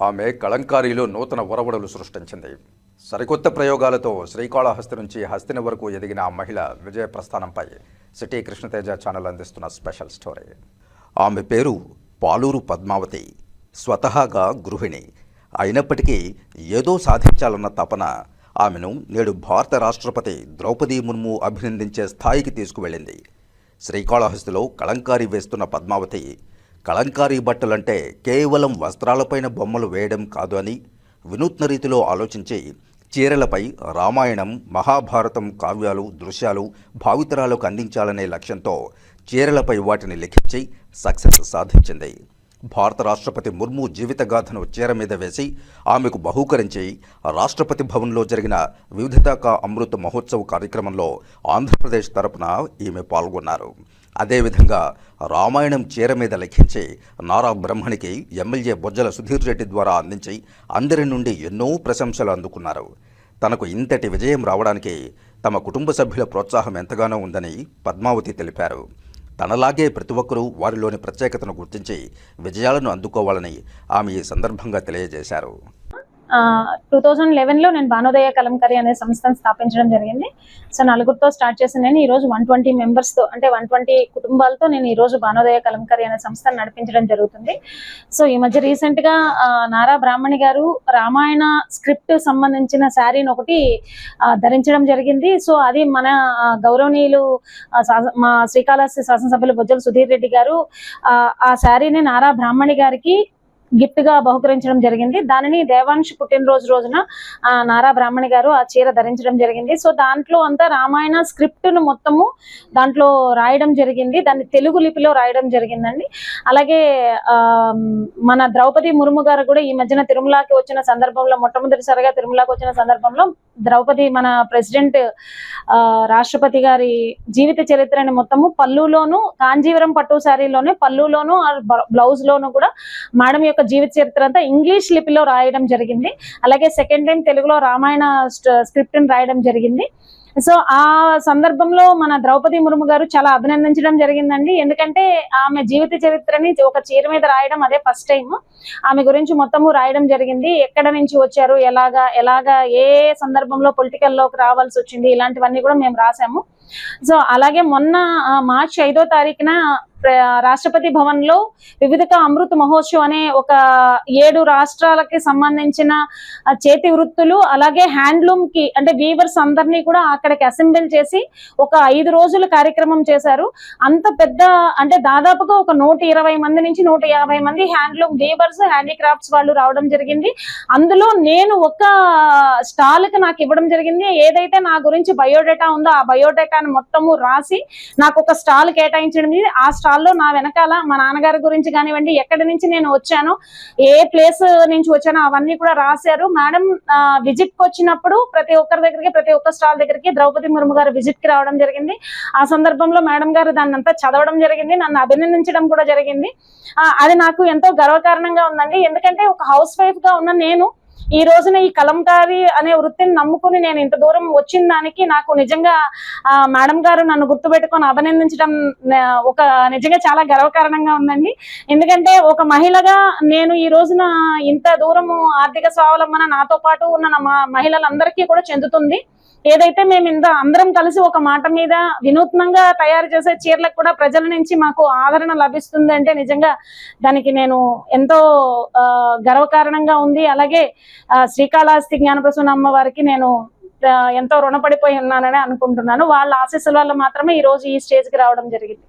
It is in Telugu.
ఆమె కళంకారీలో నూతన ఒరవడలు సృష్టించింది. సరికొత్త ప్రయోగాలతో శ్రీకాళహస్తి నుంచి హస్తిని వరకు ఎదిగిన ఆ మహిళ విజయ ప్రస్థానంపై సిటీ కృష్ణతేజ ఛానల్ అందిస్తున్న స్పెషల్ స్టోరీ. ఆమె పేరు పాలూరు పద్మావతి. స్వతహాగా గృహిణి. అయినప్పటికీ ఏదో సాధించాలన్న తపన ఆమెను నేడు భారత రాష్ట్రపతి ద్రౌపది ముర్ము అభినందించే స్థాయికి తీసుకువెళ్ళింది. శ్రీకాళహస్తిలో కళంకారీ వేస్తున్న పద్మావతి కళంకారీ బట్టలంటే కేవలం వస్త్రాలపైన బొమ్మలు వేయడం కాదు అని వినూత్న రీతిలో ఆలోచించి చీరలపై రామాయణం మహాభారతం కావ్యాలు దృశ్యాలు భావితరాలకు అందించాలనే లక్ష్యంతో చీరలపై వాటిని లిఖించి సక్సెస్ సాధించింది. భారత రాష్ట్రపతి ముర్ము జీవితగాథను చీర మీద వేసి ఆమెకు బహూకరించి రాష్ట్రపతి భవన్లో జరిగిన వివిధతాకా అమృత మహోత్సవ కార్యక్రమంలో ఆంధ్రప్రదేశ్ తరపున ఈమె పాల్గొన్నారు. అదేవిధంగా రామాయణం చీర మీద లిఖించి నారా బ్రహ్మణికి ఎమ్మెల్యే బొజ్జల సుధీర్ రెడ్డి ద్వారా అందించి అందరి నుండి ఎన్నో ప్రశంసలు అందుకున్నారు. తనకు ఇంతటి విజయం రావడానికి తమ కుటుంబ సభ్యుల ప్రోత్సాహం ఎంతగానో ఉందని పద్మావతి తెలిపారు. తనలాగే ప్రతి ఒక్కరూ వారిలోని ప్రత్యేకతను గుర్తించి విజయాలను అందుకోవాలని ఆమె ఈ సందర్భంగా తెలియజేశారు. టూ థౌజండ్ లెవెన్లో నేను భానోదయ కలంకరీ అనే సంస్థను స్థాపించడం జరిగింది. సో నలుగురితో స్టార్ట్ చేసిన నేను ఈరోజు వన్ ట్వంటీ మెంబర్స్తో అంటే వన్ ట్వంటీ కుటుంబాలతో నేను ఈరోజు భానోదయ కలంకరి అనే సంస్థను నడిపించడం జరుగుతుంది. సో ఈ మధ్య రీసెంట్గా నారా బ్రాహ్మణి గారు రామాయణ స్క్రిప్ట్ సంబంధించిన శారీని ఒకటి ధరించడం జరిగింది. సో అది మన గౌరవనీయులు మా శ్రీకాళహస్తి శాసనసభ్యులు బొజ్జల సుధీర్ రెడ్డి గారు ఆ శారీని నారా బ్రాహ్మణి గారికి గిఫ్ట్గా బహుకరించడం జరిగింది. దానిని దేవాంశ్ పుట్టినరోజు రోజున ఆ, నారా బ్రాహ్మణి గారు ఆ చీర ధరించడం జరిగింది. సో దాంట్లో అంతా రామాయణ స్క్రిప్ట్ను మొత్తము దాంట్లో రాయడం జరిగింది. దాన్ని తెలుగు లిపిలో రాయడం జరిగిందండి. అలాగే ఆ, మన ద్రౌపది ముర్ము గారు కూడా ఈ మధ్యన తిరుమలకి వచ్చిన సందర్భంలో మొట్టమొదటిసారిగా తిరుమలకి వచ్చిన సందర్భంలో ద్రౌపది మన ప్రెసిడెంట్ ఆ, రాష్ట్రపతి గారి జీవిత చరిత్రని మొత్తము పల్లులోను కాంజీవరం పట్టు శారీలోనే పల్లులోను బ్లౌజ్ లోను కూడా మేడం యొక్క జీవిత చరిత్ర అంతా ఇంగ్లీష్ లిపిలో రాయడం జరిగింది. అలాగే సెకండ్ టైం తెలుగులో రామాయణ స్క్రిప్ట్ రాయడం జరిగింది. సో ఆ సందర్భంలో మన ద్రౌపది ముర్ము గారు చాలా అభినందించడం జరిగిందండి. ఎందుకంటే ఆమె జీవిత చరిత్రని ఒక చీర మీద రాయడం అదే ఫస్ట్ టైం ఆమె గురించి మొత్తము రాయడం జరిగింది. ఎక్కడ నుంచి వచ్చారు? ఎలాగా ఎలాగా ఏ సందర్భంలో పొలిటికల్లోకి రావాల్సి వచ్చింది? ఇలాంటివన్నీ కూడా మేము రాసాము. సో అలాగే మొన్న మార్చి ఐదో తారీఖున రాష్ట్రపతి భవన్లో వివిధక అమృత్ మహోత్సవ్ అనే ఒక ఏడు రాష్ట్రాలకి సంబంధించిన చేతి వృత్తులు అలాగే హ్యాండ్లూమ్కి అంటే వీవర్స్ అందరినీ కూడా అక్కడికి అసెంబ్లీ చేసి ఒక ఐదు రోజుల కార్యక్రమం చేశారు. అంత పెద్ద అంటే దాదాపుగా ఒక నూట ఇరవై మంది నుంచి నూట మంది హ్యాండ్లూమ్ వీవర్స్ హ్యాండీక్రాఫ్ట్స్ వాళ్ళు రావడం జరిగింది. అందులో నేను ఒక స్టాల్కి నాకు ఇవ్వడం జరిగింది. ఏదైతే నా గురించి బయోడేటా ఉందో ఆ బయోడేటాను మొత్తము రాసి నాకు ఒక స్టాల్ కేటాయించడం ఆ ఆ స్టాల్లో నా వెనకాల మా నాన్నగారి గురించి కానివ్వండి ఎక్కడి నుంచి నేను వచ్చాను ఏ ప్లేస్ నుంచి వచ్చానో అవన్నీ కూడా రాశారు. మేడం విజిట్కి వచ్చినప్పుడు ప్రతి ఒక్కరి దగ్గరికి ప్రతి ఒక్క స్టాల్ దగ్గరికి ద్రౌపది ముర్ము గారు విజిట్కి రావడం జరిగింది. ఆ సందర్భంలో మేడం గారు దాన్ని అంతా చదవడం జరిగింది నన్ను అభినందించడం కూడా జరిగింది. అది నాకు ఎంతో గర్వకారణంగా ఉందండి. ఎందుకంటే ఒక హౌస్ వైఫ్గా ఉన్న నేను ఈ రోజున ఈ కలంకారీ అనే వృత్తిని నమ్ముకుని నేను ఇంత దూరం వచ్చిన దానికి నాకు నిజంగా ఆ, మేడం గారు నన్ను గుర్తుపెట్టుకొని అభినందించడం ఒక నిజంగా చాలా గర్వకారణంగా ఉందండి. ఎందుకంటే ఒక మహిళగా నేను ఈ రోజున ఇంత దూరము ఆర్థిక స్వావలంబన నాతో పాటు ఉన్న మా మహిళలందరికీ కూడా చెందుతుంది. ఏదైతే మేము ఇంత అందరం కలిసి ఒక మాట మీద వినూత్నంగా తయారు చేసే చీరలకు కూడా ప్రజల నుంచి మాకు ఆదరణ లభిస్తుంది అంటే నిజంగా దానికి నేను ఎంతో ఆ, గర్వకారణంగా ఉంది. అలాగే ఆ, శ్రీకాళహస్తి జ్ఞానప్రసూన అమ్మవారికి నేను ఎంతో రుణపడిపోయి ఉన్నానని అనుకుంటున్నాను. వాళ్ళ ఆశీస్సుల వల్ల మాత్రమే ఈ రోజు ఈ స్టేజ్కి రావడం జరిగింది.